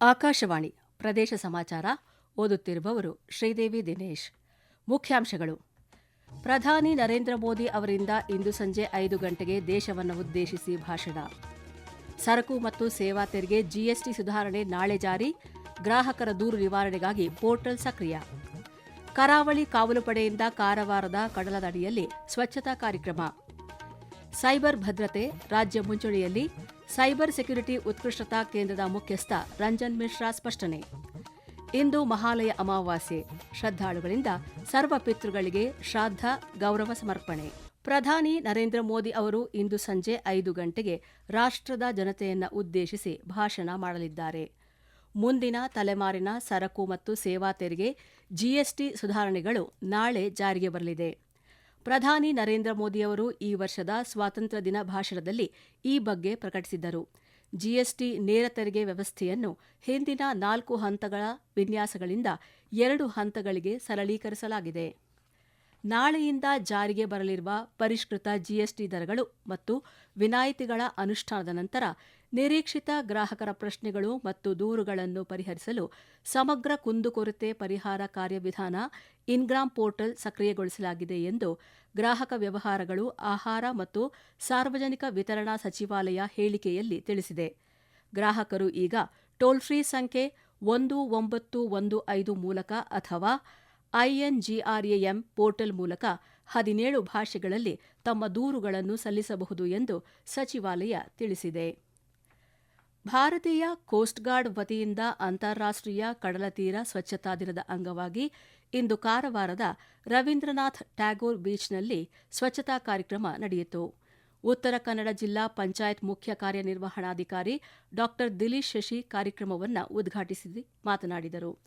ಆಕಾಶವಾಣಿ ಪ್ರದೇಶ ಸಮಾಚಾರ ಓದುತ್ತಿರುವವರು ಶ್ರೀದೇವಿ ದಿನೇಶ್. ಮುಖ್ಯಾಂಶಗಳು. ಪ್ರಧಾನಿ ನರೇಂದ್ರ ಮೋದಿ ಅವರಿಂದ ಇಂದು ಸಂಜೆ ಐದು ಗಂಟೆಗೆ ದೇಶವನ್ನು ಉದ್ದೇಶಿಸಿ ಭಾಷಣ. ಸರಕು ಮತ್ತು ಸೇವಾ ತೆರಿಗೆ, ಜಿಎಸ್ಟಿ ಸುಧಾರಣೆ ನಾಳೆ ಜಾರಿ, ಗ್ರಾಹಕರ ದೂರು ನಿವಾರಣೆಗಾಗಿ ಪೋರ್ಟಲ್ ಸಕ್ರಿಯ. ಕರಾವಳಿ ಕಾವಲು ಪಡೆಯಿಂದ ಕಾರವಾರದ ಕಡಲದಡಿಯಲ್ಲಿ ಸ್ವಚ್ಛತಾ ಕಾರ್ಯಕ್ರಮ. ಸೈಬರ್ ಭದ್ರತೆ ರಾಜ್ಯ ಮುಂಚೂಣಿಯಲ್ಲಿ ಸೈಬರ್ ಸೆಕ್ಯುರಿಟಿ ಉತ್ಕೃಷ್ಟತಾ ಕೇಂದ್ರದ ಮುಖ್ಯಸ್ಥ ರಂಜನ್ ಮಿಶ್ರಾ ಸ್ಪಷ್ಟನೆ. ಇಂದು ಮಹಾಲಯ ಅಮಾವಾಸ್ಯೆ. ಶ್ರದ್ಧಾಳುಗಳಿಂದ ಸರ್ವ ಪಿತೃಗಳಿಗೆ ಶ್ರಾದ್ದ ಗೌರವ ಸಮರ್ಪಣೆ. ಪ್ರಧಾನಿ ನರೇಂದ್ರ ಮೋದಿ ಅವರು ಇಂದು ಸಂಜೆ ಐದು ಗಂಟೆಗೆ ರಾಷ್ಟ್ರದ ಜನತೆಯನ್ನ ಉದ್ದೇಶಿಸಿ ಭಾಷಣ ಮಾಡಲಿದ್ದಾರೆ. ಮುಂದಿನ ತಲೆಮಾರಿನ ಸರಕು ಮತ್ತು ಸೇವಾ ತೆರಿಗೆ ಜಿಎಸ್ಟಿ ಸುಧಾರಣೆಗಳು ನಾಳೆ ಜಾರಿಗೆ ಬರಲಿದೆ. ಪ್ರಧಾನಿ ನರೇಂದ್ರ ಮೋದಿಯವರು ಈ ವರ್ಷದ ಸ್ವಾತಂತ್ರ್ಯ ದಿನ ಭಾಷಣದಲ್ಲಿ ಈ ಬಗ್ಗೆ ಪ್ರಕಟಿಸಿದ್ದರು. ಜಿಎಸ್ಟಿ ನೇರ ತೆರಿಗೆ ವ್ಯವಸ್ಥೆಯನ್ನು ಹಿಂದಿನ ನಾಲ್ಕು ಹಂತಗಳ ವಿನ್ಯಾಸಗಳಿಂದ ಎರಡು ಹಂತಗಳಿಗೆ ಸರಳೀಕರಿಸಲಾಗಿದೆ. ನಾಳೆಯಿಂದ ಜಾರಿಗೆ ಬರಲಿರುವ ಪರಿಷ್ಕೃತ ಜಿಎಸ್ಟಿ ದರಗಳು ಮತ್ತು ವಿನಾಯಿತಿಗಳ ಅನುಷ್ಠಾನದ ನಂತರ ನಿರೀಕ್ಷಿತ ಗ್ರಾಹಕರ ಪ್ರಶ್ನೆಗಳು ಮತ್ತು ದೂರುಗಳನ್ನು ಪರಿಹರಿಸಲು ಸಮಗ್ರ ಕುಂದುಕೊರತೆ ಪರಿಹಾರ ಕಾರ್ಯವಿಧಾನ ಇನ್ಗ್ರಾಮ್ ಪೋರ್ಟಲ್ ಸಕ್ರಿಯಗೊಳಿಸಲಾಗಿದೆ ಎಂದು ಗ್ರಾಹಕ ವ್ಯವಹಾರಗಳು, ಆಹಾರ ಮತ್ತು ಸಾರ್ವಜನಿಕ ವಿತರಣಾ ಸಚಿವಾಲಯ ಹೇಳಿಕೆಯಲ್ಲಿ ತಿಳಿಸಿದೆ. ಗ್ರಾಹಕರು ಈಗ ಟೋಲ್ ಫ್ರೀ ಸಂಖ್ಯೆ ಒಂದು ಒಂಬತ್ತು ಒಂದು ಐದು ಮೂಲಕ ಅಥವಾ ಐಎನ್ಜಿಆರ್ಎಎಂ ಪೋರ್ಟಲ್ ಮೂಲಕ ಹದಿನೇಳು ಭಾಷೆಗಳಲ್ಲಿ ತಮ್ಮ ದೂರುಗಳನ್ನು ಸಲ್ಲಿಸಬಹುದು ಎಂದು ಸಚಿವಾಲಯ ತಿಳಿಸಿದೆ. ಭಾರತೀಯ ಕೋಸ್ಟ್ ಗಾರ್ಡ್ ವತಿಯಿಂದ ಅಂತಾರಾಷ್ಟ್ರೀಯ ಕಡಲತೀರ ಸ್ವಚ್ಛತಾ ದಿನದ ಅಂಗವಾಗಿ ಇಂದು ಕಾರವಾರದ ರವೀಂದ್ರನಾಥ್ ಟ್ಯಾಗೋರ್ ಬೀಚ್ನಲ್ಲಿ ಸ್ವಚ್ಛತಾ ಕಾರ್ಯಕ್ರಮ ನಡೆಯಿತು. ಉತ್ತರ ಕನ್ನಡ ಜಿಲ್ಲಾ ಪಂಚಾಯತ್ ಮುಖ್ಯ ಕಾರ್ಯನಿರ್ವಹಣಾಧಿಕಾರಿ ಡಾ ದಿಲೀಶ್ ಶಶಿ ಕಾರ್ಯಕ್ರಮವನ್ನು ಉದ್ಘಾಟಿಸಿ ಮಾತನಾಡಿದರು.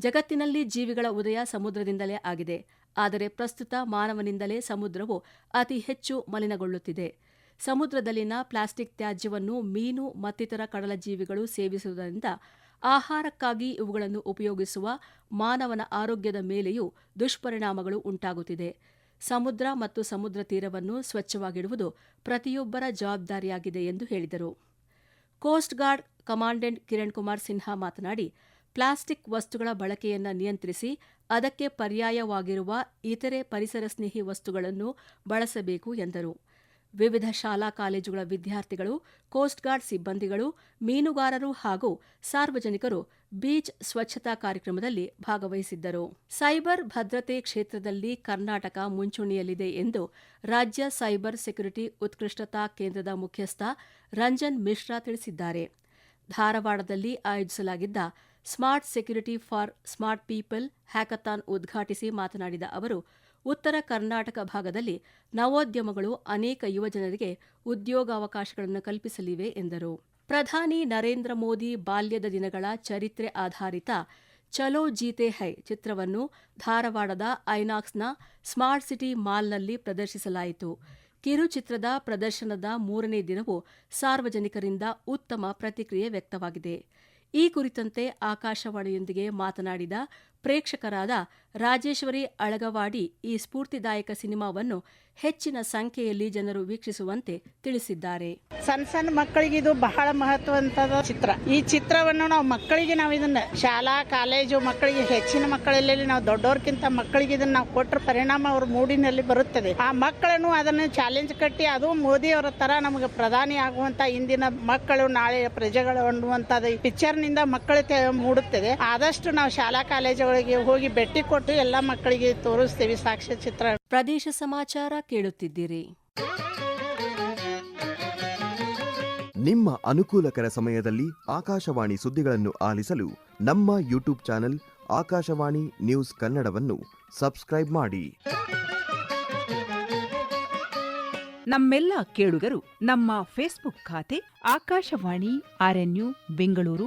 ಜಗತ್ತಿನಲ್ಲಿ ಜೀವಿಗಳ ಉದಯ ಸಮುದ್ರದಿಂದಲೇ ಆಗಿದೆ. ಆದರೆ ಪ್ರಸ್ತುತ ಮಾನವನಿಂದಲೇ ಸಮುದ್ರವು ಅತಿ ಹೆಚ್ಚು ಮಲಿನಗೊಳ್ಳುತ್ತಿದೆ. ಸಮುದ್ರದಲ್ಲಿನ ಪ್ಲಾಸ್ಟಿಕ್ ತ್ಯಾಜ್ಯವನ್ನು ಮೀನು, ಮತ್ತಿತರ ಕಡಲ ಜೀವಿಗಳು ಸೇವಿಸುವುದರಿಂದ ಆಹಾರಕ್ಕಾಗಿ ಇವುಗಳನ್ನು ಉಪಯೋಗಿಸುವ ಮಾನವನ ಆರೋಗ್ಯದ ಮೇಲೆಯೂ ದುಷ್ಪರಿಣಾಮಗಳು ಉಂಟಾಗುತ್ತಿದೆ. ಸಮುದ್ರ ಮತ್ತು ಸಮುದ್ರ ತೀರವನ್ನು ಸ್ವಚ್ಛವಾಗಿಡುವುದು ಪ್ರತಿಯೊಬ್ಬರ ಜವಾಬ್ದಾರಿಯಾಗಿದೆ ಎಂದು ಹೇಳಿದರು. Coast Guard commandant Kiran Kumar Sinha ಮಾತನಾಡಿ, ಪ್ಲಾಸ್ಟಿಕ್ ವಸ್ತುಗಳ ಬಳಕೆಯನ್ನು ನಿಯಂತ್ರಿಸಿ ಅದಕ್ಕೆ ಪರ್ಯಾಯವಾಗಿರುವ ಇತರೆ ಪರಿಸರ ಸ್ನೇಹಿ ವಸ್ತುಗಳನ್ನು ಬಳಸಬೇಕು ಎಂದರು. ವಿವಿಧ ಶಾಲಾ ಕಾಲೇಜುಗಳ ವಿದ್ಯಾರ್ಥಿಗಳು ಕೋಸ್ಟ್ ಗಾರ್ಡ್ ಸಿಬ್ಬಂದಿಗಳು, ಮೀನುಗಾರರು ಹಾಗೂ ಸಾರ್ವಜನಿಕರು ಬೀಚ್ ಸ್ವಚ್ಛತಾ ಕಾರ್ಯಕ್ರಮದಲ್ಲಿ ಭಾಗವಹಿಸಿದ್ದರು. ಸೈಬರ್ ಭದ್ರತೆ ಕ್ಷೇತ್ರದಲ್ಲಿ ಕರ್ನಾಟಕ ಮುಂಚೂಣಿಯಲ್ಲಿದೆ ಎಂದು ರಾಜ್ಯ ಸೈಬರ್ ಸೆಕ್ಯುರಿಟಿ ಉತ್ಕೃಷ್ಟತಾ ಕೇಂದ್ರದ ಮುಖ್ಯಸ್ಥ ರಂಜನ್ ಮಿಶ್ರಾ ತಿಳಿಸಿದ್ದಾರೆ. ಧಾರವಾಡದಲ್ಲಿ ಆಯೋಜಿಸಲಾಗಿದ್ದ smart security for smart people hackathon ಉದ್ಘಾಟಿಸಿ ಮಾತನಾಡಿದ ಅವರು ಉತ್ತರ ಕರ್ನಾಟಕ ಭಾಗದಲ್ಲಿ ನವೋದ್ಯಮಗಳು ಅನೇಕ ಯುವಜನರಿಗೆ ಉದ್ಯೋಗಾವಕಾಶಗಳನ್ನು ಕಲ್ಪಿಸಲಿವೆ ಎಂದರು. ಪ್ರಧಾನಿ ನರೇಂದ್ರ ಮೋದಿ ಬಾಲ್ಯದ ದಿನಗಳ ಚರಿತ್ರೆ ಆಧಾರಿತ ಚಲೋ ಜೀತೆ ಹೈ ಚಿತ್ರವನ್ನು ಧಾರವಾಡದ ಐನಾಕ್ಸ್ನ ಸ್ಮಾರ್ಟ್ ಸಿಟಿ ಮಾಲ್ನಲ್ಲಿ ಪ್ರದರ್ಶಿಸಲಾಯಿತು. ಕಿರುಚಿತ್ರದ ಪ್ರದರ್ಶನದ ಮೂರನೇ ದಿನವೂ ಸಾರ್ವಜನಿಕರಿಂದ ಉತ್ತಮ ಪ್ರತಿಕ್ರಿಯೆ ವ್ಯಕ್ತವಾಗಿದೆ. ಈ ಕುರಿತಂತೆ ಆಕಾಶವಾಣಿಯೊಂದಿಗೆ ಮಾತನಾಡಿದ ಪ್ರೇಕ್ಷಕರಾದ ರಾಜೇಶ್ವರಿ ಅಳಗವಾಡಿ ಈ ಸ್ಫೂರ್ತಿದಾಯಕ ಸಿನಿಮಾವನ್ನು ಹೆಚ್ಚಿನ ಸಂಖ್ಯೆಯಲ್ಲಿ ಜನರು ವೀಕ್ಷಿಸುವಂತೆ ತಿಳಿಸಿದ್ದಾರೆ. ಸಣ್ಣ ಸಣ್ಣ ಮಕ್ಕಳಿಗೆ ಇದು ಬಹಳ ಮಹತ್ವಂತದ ಚಿತ್ರ. ಈ ಚಿತ್ರವನ್ನು ನಾವು ಮಕ್ಕಳಿಗೆ ನಾವು ಇದನ್ನ ಶಾಲಾ, ಕಾಲೇಜು ಮಕ್ಕಳಿಗೆ, ಹೆಚ್ಚಿನ ಮಕ್ಕಳಲ್ಲಿ ನಾವು ದೊಡ್ಡವ್ರಕ್ಕಿಂತ ಮಕ್ಕಳಿಗೆ ಇದನ್ನ ನಾವು ಕೊಟ್ಟರ ಪರಿಣಾಮ ಅವ್ರ ಮೂಡಿನಲ್ಲಿ ಬರುತ್ತದೆ. ಆ ಮಕ್ಕಳನ್ನು ಅದನ್ನು ಚಾಲೆಂಜ್ ಕಟ್ಟಿ ಅದು ಮೋದಿ ಅವರ ತರ ನಮಗೆ ಪ್ರಧಾನಿ ಆಗುವಂತ ಇಂದಿನ ಮಕ್ಕಳು, ನಾಳೆ ಪ್ರಜೆಗಳು ಅನ್ನುವಂಥದ್ದು ಪಿಕ್ಚರ್ನಿಂದ ಮಕ್ಕಳು ಮೂಡುತ್ತದೆ. ಆದಷ್ಟು ನಾವು ಶಾಲಾ ಕಾಲೇಜುಗಳಿಗೆ ಹೋಗಿ ಭೇಟಿ ಕೊಟ್ಟು ಎಲ್ಲ ಮಕ್ಕಳಿಗೆ ತೋರಿಸ್ತೀವಿ ಸಾಕ್ಷ್ಯ ಚಿತ್ರ. ಪ್ರದೇಶ ಸಮಾಚಾರ ಕೇಳುತ್ತಿದ್ದೀರಿ. ನಿಮ್ಮ ಅನುಕೂಲಕರ ಸಮಯದಲ್ಲಿ ಆಕಾಶವಾಣಿ ಸುದ್ದಿಗಳನ್ನು ಆಲಿಸಲು ನಮ್ಮ ಯೂಟ್ಯೂಬ್ ಚಾನೆಲ್ ಆಕಾಶವಾಣಿ ನ್ಯೂಸ್ ಕನ್ನಡವನ್ನು ಸಬ್ಸ್ಕ್ರೈಬ್ ಮಾಡಿ. ನಮ್ಮೆಲ್ಲ ಕೇಳುಗರು ನಮ್ಮ ಫೇಸ್ಬುಕ್ ಖಾತೆ ಆಕಾಶವಾಣಿ ಆರ್ಎನ್ಯು ಬೆಂಗಳೂರು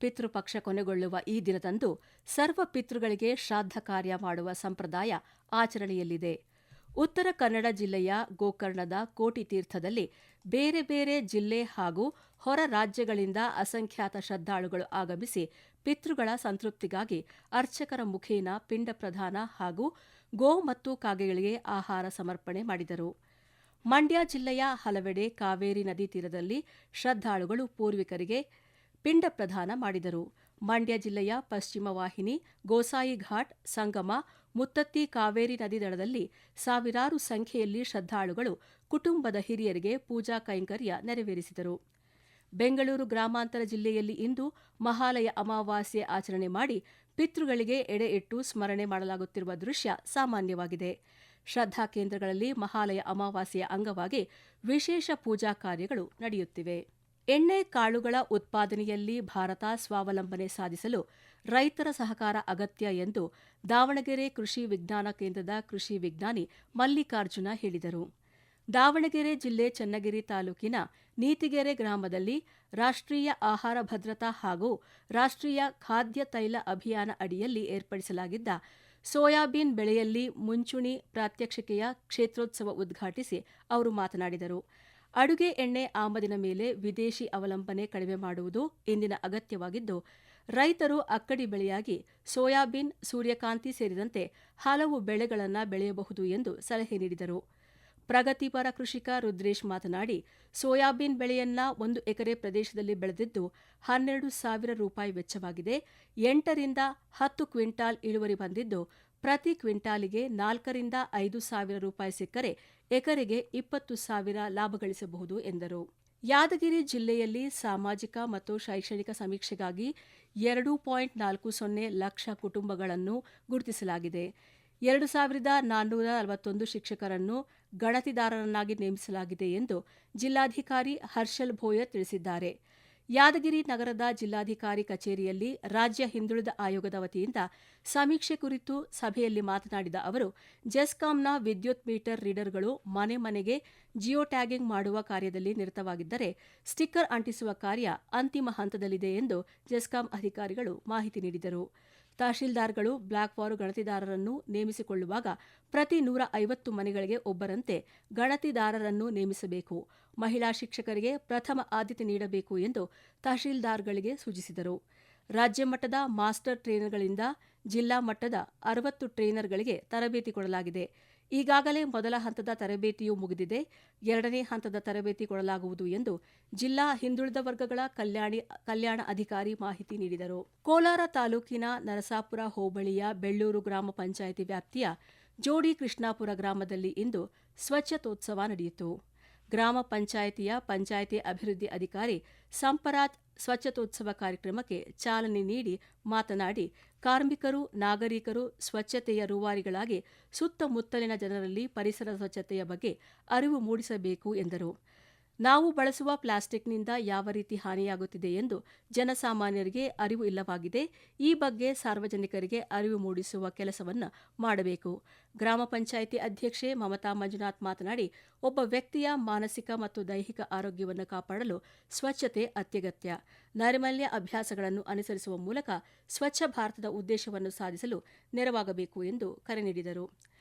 ಪಿತೃಪಕ್ಷ ಕೊನೆಗೊಳ್ಳುವ ಈ ದಿನದಂದು ಸರ್ವ ಪಿತೃಗಳಿಗೆ ಶ್ರಾದ್ದ ಕಾರ್ಯ ಮಾಡುವ ಸಂಪ್ರದಾಯ ಆಚರಣೆಯಲ್ಲಿದೆ. ಉತ್ತರ ಕನ್ನಡ ಜಿಲ್ಲೆಯ ಗೋಕರ್ಣದ ಕೋಟಿತೀರ್ಥದಲ್ಲಿ ಬೇರೆ ಬೇರೆ ಜಿಲ್ಲೆ ಹಾಗೂ ಹೊರ ರಾಜ್ಯಗಳಿಂದ ಅಸಂಖ್ಯಾತ ಶ್ರದ್ಧಾಳುಗಳು ಆಗಮಿಸಿ ಪಿತೃಗಳ ಸಂತೃಪ್ತಿಗಾಗಿ ಅರ್ಚಕರ ಮುಖೇನ, ಪಿಂಡ ಪ್ರಧಾನ ಹಾಗೂ ಗೋ ಮತ್ತು ಕಾಗೆಗಳಿಗೆ ಆಹಾರ ಸಮರ್ಪಣೆ ಮಾಡಿದರು. ಮಂಡ್ಯ ಜಿಲ್ಲೆಯ ಹಲವೆಡೆ ಕಾವೇರಿ ನದಿ ತೀರದಲ್ಲಿ ಶ್ರದ್ಧಾಳುಗಳು ಪೂರ್ವಿಕರಿಗೆ ಪಿಂಡ ಪ್ರದಾನ ಮಾಡಿದರು. ಮಂಡ್ಯ ಜಿಲ್ಲೆಯ ಪಶ್ಚಿಮ ವಾಹಿನಿ ಗೋಸಾಯಿ ಘಾಟ್, ಸಂಗಮ, ಮುತ್ತತ್ತಿ ಕಾವೇರಿ ನದಿ ದಡದಲ್ಲಿ ಸಾವಿರಾರು ಸಂಖ್ಯೆಯಲ್ಲಿ ಶ್ರದ್ಧಾಳುಗಳು ಕುಟುಂಬದ ಹಿರಿಯರಿಗೆ ಪೂಜಾ ಕೈಂಕರ್ಯ ನೆರವೇರಿಸಿದರು. ಬೆಂಗಳೂರು ಗ್ರಾಮಾಂತರ ಜಿಲ್ಲೆಯಲ್ಲಿ ಇಂದು ಮಹಾಲಯ ಅಮಾವಾಸ್ಯೆ ಆಚರಣೆ ಮಾಡಿ ಪಿತೃಗಳಿಗೆ ಎಡೆ ಇಟ್ಟು ಸ್ಮರಣೆ ಮಾಡಲಾಗುತ್ತಿರುವ ದೃಶ್ಯ ಸಾಮಾನ್ಯವಾಗಿದೆ. ಶ್ರದ್ಧಾ ಕೇಂದ್ರಗಳಲ್ಲಿ ಮಹಾಲಯ ಅಮಾವಾಸ್ಯೆಯ ಅಂಗವಾಗಿ ವಿಶೇಷ ಪೂಜಾ ಕಾರ್ಯಗಳು ನಡೆಯುತ್ತಿವೆ. ಎಣ್ಣೆ ಕಾಳುಗಳ ಉತ್ಪಾದನೆಯಲ್ಲಿ ಭಾರತ ಸ್ವಾವಲಂಬನೆ ಸಾಧಿಸಲು ರೈತರ ಸಹಕಾರ ಅಗತ್ಯ ಎಂದು ದಾವಣಗೆರೆ ಕೃಷಿ ವಿಜ್ಞಾನ ಕೇಂದ್ರದ ಕೃಷಿ ವಿಜ್ಞಾನಿ ಮಲ್ಲಿಕಾರ್ಜುನ ಹೇಳಿದರು. ದಾವಣಗೆರೆ ಜಿಲ್ಲೆ ಚನ್ನಗಿರಿ ತಾಲೂಕಿನ ನೀತಿಗೆರೆ ಗ್ರಾಮದಲ್ಲಿ ರಾಷ್ಟ್ರೀಯ ಆಹಾರ ಭದ್ರತಾ ಹಾಗೂ ರಾಷ್ಟ್ರೀಯ ಖಾದ್ಯ ತೈಲ ಅಭಿಯಾನ ಅಡಿಯಲ್ಲಿ ಏರ್ಪಡಿಸಲಾಗಿದ್ದ ಸೋಯಾಬೀನ್ ಬೆಳೆಯಲ್ಲಿ ಮುಂಚೂಣಿ ಪ್ರಾತ್ಯಕ್ಷಿಕೆಯ ಕ್ಷೇತ್ರೋತ್ಸವ ಉದ್ಘಾಟಿಸಿ ಅವರು ಮಾತನಾಡಿದರು. ಅಡುಗೆ ಎಣ್ಣೆ ಆಮದಿನ ಮೇಲೆ ವಿದೇಶಿ ಅವಲಂಬನೆ ಕಡಿಮೆ ಮಾಡುವುದು ಇಂದಿನ ಅಗತ್ಯವಾಗಿದ್ದು, ರೈತರು ಅಕ್ಕಡಿ ಬೆಳೆಯಾಗಿ ಸೋಯಾಬೀನ್, ಸೂರ್ಯಕಾಂತಿ ಸೇರಿದಂತೆ ಹಲವು ಬೆಳೆಗಳನ್ನು ಬೆಳೆಯಬಹುದು ಎಂದು ಸಲಹೆ ನೀಡಿದರು. ಪ್ರಗತಿಪರ ಕೃಷಿಕ ರುದ್ರೇಶ್ ಮಾತನಾಡಿ, ಸೋಯಾಬೀನ್ ಬೆಳೆಯನ್ನ ಒಂದು ಎಕರೆ ಪ್ರದೇಶದಲ್ಲಿ ಬೆಳೆದಿದ್ದು ಹನ್ನೆರಡು ಸಾವಿರ ರೂಪಾಯಿ ವೆಚ್ಚವಾಗಿದೆ. ಎಂಟರಿಂದ ಹತ್ತು ಕ್ವಿಂಟಾಲ್ ಇಳುವರಿ ಬಂದಿದ್ದು, ಪ್ರತಿ ಕ್ವಿಂಟಾಲಿಗೆ ನಾಲ್ಕರಿಂದ ಐದು ಸಾವಿರ ರೂಪಾಯಿ ಸಿಕ್ಕರೆ ಎಕರೆಗೆ ಇಪ್ಪತ್ತು ಸಾವಿರ ಲಾಭ ಗಳಿಸಬಹುದು ಎಂದರು. ಯಾದಗಿರಿ ಜಿಲ್ಲೆಯಲ್ಲಿ ಸಾಮಾಜಿಕ ಮತ್ತು ಶೈಕ್ಷಣಿಕ ಸಮೀಕ್ಷೆಗಾಗಿ ಎರಡು ಪಾಯಿಂಟ್ ನಾಲ್ಕು ಸೊನ್ನೆ ಲಕ್ಷ ಕುಟುಂಬಗಳನ್ನು ಗುರುತಿಸಲಾಗಿದೆ. ಎರಡು ಸಾವಿರದ ನಾನ್ನೂರ ನಲವತ್ತೊಂದು ಶಿಕ್ಷಕರನ್ನು ಗಣತಿದಾರರನ್ನಾಗಿ ನೇಮಿಸಲಾಗಿದೆ ಎಂದು ಜಿಲ್ಲಾಧಿಕಾರಿ ಹರ್ಷಲ್ ಭೋಯರ್ ತಿಳಿಸಿದ್ದಾರೆ. ಯಾದಗಿರಿ ನಗರದ ಜಿಲ್ಲಾಧಿಕಾರಿ ಕಚೇರಿಯಲ್ಲಿ ರಾಜ್ಯ ಹಿಂದುಳಿದ ಆಯೋಗದ ವತಿಯಿಂದ ಸಮೀಕ್ಷೆ ಕುರಿತು ಸಭೆಯಲ್ಲಿ ಮಾತನಾಡಿದ ಅವರು, ಜೆಸ್ಕಾಂನ ವಿದ್ಯುತ್ ಮೀಟರ್ ರೀಡರ್ಗಳು ಮನೆ ಮನೆಗೆ ಜಿಯೋ ಟ್ಯಾಗಿಂಗ್ ಮಾಡುವ ಕಾರ್ಯದಲ್ಲಿ ನಿರತವಾಗಿದ್ದರೆ ಸ್ಟಿಕ್ಕರ್ ಅಂಟಿಸುವ ಕಾರ್ಯ ಅಂತಿಮ ಹಂತದಲ್ಲಿದೆ ಎಂದು ಜೆಸ್ಕಾಂ ಅಧಿಕಾರಿಗಳು ಮಾಹಿತಿ ನೀಡಿದರು. ತಹಶೀಲ್ದಾರ್ಗಳು ಬ್ಲಾಕ್ ವಾರ್ ಗಣತಿದಾರರನ್ನು ನೇಮಿಸಿಕೊಳ್ಳುವಾಗ ಪ್ರತಿ ನೂರ ಐವತ್ತು ಮನೆಗಳಿಗೆ ಒಬ್ಬರಂತೆ ಗಣತಿದಾರರನ್ನು ನೇಮಿಸಬೇಕು. ಮಹಿಳಾ ಶಿಕ್ಷಕರಿಗೆ ಪ್ರಥಮ ಆದ್ಯತೆ ನೀಡಬೇಕು ಎಂದು ತಹಶೀಲ್ದಾರ್ಗಳಿಗೆ ಸೂಚಿಸಿದರು. ರಾಜ್ಯ ಮಟ್ಟದ ಮಾಸ್ಟರ್ ಟ್ರೈನರ್ಗಳಿಂದ ಜಿಲ್ಲಾ ಮಟ್ಟದ ಅರವತ್ತು ಟ್ರೈನರ್ಗಳಿಗೆ ತರಬೇತಿ ಕೊಡಲಾಗಿದೆ. ಈಗಾಗಲೇ ಮೊದಲ ಹಂತದ ತರಬೇತಿಯೂ ಮುಗಿದಿದೆ. ಎರಡನೇ ಹಂತದ ತರಬೇತಿ ಕೊಡಲಾಗುವುದು ಎಂದು ಜಿಲ್ಲಾ ಹಿಂದುಳಿದ ವರ್ಗಗಳ ಕಲ್ಯಾಣಿ, ಕಲ್ಯಾಣ ಅಧಿಕಾರಿ ಮಾಹಿತಿ ನೀಡಿದರು. ಕೋಲಾರ ತಾಲೂಕಿನ ನರಸಾಪುರ ಹೋಬಳಿಯ ಬೆಳ್ಳೂರು ಗ್ರಾಮ ಪಂಚಾಯಿತಿ ವ್ಯಾಪ್ತಿಯ ಜೋಡಿ ಕೃಷ್ಣಾಪುರ ಗ್ರಾಮದಲ್ಲಿ ಇಂದು ಸ್ವಚ್ಛತೋತ್ಸವ ನಡೆಯಿತು. ಗ್ರಾಮ ಪಂಚಾಯಿತಿಯ ಪಂಚಾಯಿತಿ ಅಭಿವೃದ್ಧಿ ಅಧಿಕಾರಿ ಸಂಪರಾತ್ ಸ್ವಚ್ಛತೋತ್ಸವ ಕಾರ್ಯಕ್ರಮಕ್ಕೆ ಚಾಲನೆ ನೀಡಿ ಮಾತನಾಡಿ ಕಾರ್ಮಿಕರು ನಾಗರಿಕರು ಸ್ವಚ್ಛತೆಯ ರೂವಾರಿಗಳಾಗಿ ಸುತ್ತಮುತ್ತಲಿನ ಜನರಲ್ಲಿ ಪರಿಸರ ಸ್ವಚ್ಛತೆಯ ಬಗ್ಗೆ ಅರಿವು ಮೂಡಿಸಬೇಕು ಎಂದರು. ನಾವು ಬಳಸುವ ಪ್ಲಾಸ್ಟಿಕ್ನಿಂದ ಯಾವ ರೀತಿ ಹಾನಿಯಾಗುತ್ತಿದೆ ಎಂದು ಜನಸಾಮಾನ್ಯರಿಗೆ ಅರಿವು ಇಲ್ಲವಾಗಿದೆ. ಈ ಬಗ್ಗೆ ಸಾರ್ವಜನಿಕರಿಗೆ ಅರಿವು ಮೂಡಿಸುವ ಕೆಲಸವನ್ನು ಮಾಡಬೇಕು. ಗ್ರಾಮ ಪಂಚಾಯಿತಿ ಅಧ್ಯಕ್ಷೆ ಮಮತಾ ಮಂಜುನಾಥ್ ಮಾತನಾಡಿ, ಒಬ್ಬ ವ್ಯಕ್ತಿಯ ಮಾನಸಿಕ ಮತ್ತು ದೈಹಿಕ ಆರೋಗ್ಯವನ್ನು ಕಾಪಾಡಲು ಸ್ವಚ್ಛತೆ ಅತ್ಯಗತ್ಯ. ನೈರ್ಮಲ್ಯ ಅಭ್ಯಾಸಗಳನ್ನು ಅನುಸರಿಸುವ ಮೂಲಕ ಸ್ವಚ್ಛ ಭಾರತದ ಉದ್ದೇಶವನ್ನು ಸಾಧಿಸಲು ನೆರವಾಗಬೇಕು ಎಂದು ಕರೆ ನೀಡಿದರು.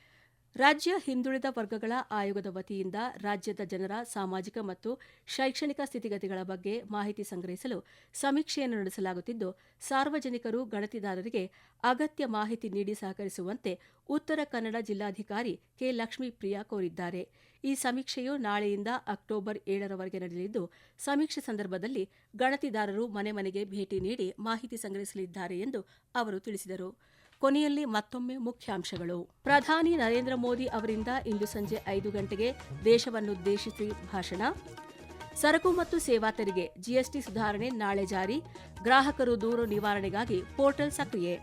ರಾಜ್ಯ ಹಿಂದುಳಿದ ವರ್ಗಗಳ ಆಯೋಗದ ವತಿಯಿಂದ ರಾಜ್ಯದ ಜನರ ಸಾಮಾಜಿಕ ಮತ್ತು ಶೈಕ್ಷಣಿಕ ಸ್ಥಿತಿಗತಿಗಳ ಬಗ್ಗೆ ಮಾಹಿತಿ ಸಂಗ್ರಹಿಸಲು ಸಮೀಕ್ಷೆಯನ್ನು ನಡೆಸಲಾಗುತ್ತಿದ್ದು, ಸಾರ್ವಜನಿಕರು, ಗಣತಿದಾರರಿಗೆ ಅಗತ್ಯ ಮಾಹಿತಿ ನೀಡಿ ಸಹಕರಿಸುವಂತೆ ಉತ್ತರ ಕನ್ನಡ ಜಿಲ್ಲಾಧಿಕಾರಿ ಕೆ. ಲಕ್ಷ್ಮೀಪ್ರಿಯಾ ಕೋರಿದ್ದಾರೆ. ಈ ಸಮೀಕ್ಷೆಯು ನಾಳೆಯಿಂದ ಅಕ್ಟೋಬರ್ ಏಳರವರೆಗೆ ನಡೆಯಲಿದ್ದು, ಸಮೀಕ್ಷೆ ಸಂದರ್ಭದಲ್ಲಿ ಗಣತಿದಾರರು ಮನೆ ಮನೆಗೆ ಭೇಟಿ ನೀಡಿ ಮಾಹಿತಿ ಸಂಗ್ರಹಿಸಲಿದ್ದಾರೆ ಎಂದು ಅವರು ತಿಳಿಸಿದರು. ಕೊನೆಯಲ್ಲಿ ಮತ್ತೊಮ್ಮೆ ಮುಖ್ಯಾಂಶಗಳು. ಪ್ರಧಾನಿ ನರೇಂದ್ರ ಮೋದಿ ಅವರಿಂದ ಇಂದು ಸಂಜೆ ಐದು ಗಂಟೆಗೆ ದೇಶವನ್ನುದ್ದೇಶಿಸಿ ಭಾಷಣ. ಸರಕು ಮತ್ತು ಸೇವಾ ತೆರಿಗೆ, ಜಿಎಸ್ಟಿ ಸುಧಾರಣೆ ನಾಳೆ ಜಾರಿ, ಗ್ರಾಹಕರು ದೂರು ನಿವಾರಣೆಗಾಗಿ ಪೋರ್ಟಲ್ ಸಕ್ರಿಯೆ.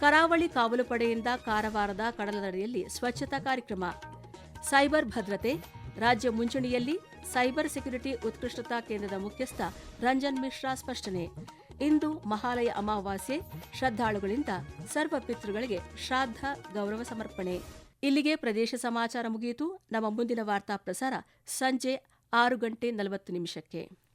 ಕರಾವಳಿ ಕಾವಲು ಪಡೆಯಿಂದ ಕಾರವಾರದ ಕಡಲದಡಿಯಲ್ಲಿ ಸ್ವಚ್ಛತಾ ಕಾರ್ಯಕ್ರಮ. ಸೈಬರ್ ಭದ್ರತೆ, ರಾಜ್ಯ ಮುಂಚೂಣಿಯಲ್ಲಿ ಸೈಬರ್ ಸೆಕ್ಯುರಿಟಿ ಉತ್ಕೃಷ್ಟತಾ ಕೇಂದ್ರದ ಮುಖ್ಯಸ್ಥ ರಂಜನ್ ಮಿಶ್ರಾ ಸ್ಪಷ್ಟನೆ. ಇಂದು ಮಹಾಲಯ ಅಮಾವಾಸ್ಯೆ ಶ್ರದ್ಧಾಳುಗಳಿಂದ ಸರ್ವ ಪಿತೃಗಳಿಗೆ ಶ್ರಾದ್ದ ಗೌರವ ಸಮರ್ಪಣೆ. ಇಲ್ಲಿಗೆ ಪ್ರದೇಶ ಸಮಾಚಾರ ಮುಗಿಯಿತು. ನಮ್ಮ ಮುಂದಿನ ವಾರ್ತಾ ಪ್ರಸಾರ ಸಂಜೆ ಆರು ಗಂಟೆ ನಲವತ್ತು ನಿಮಿಷಕ್ಕೆ.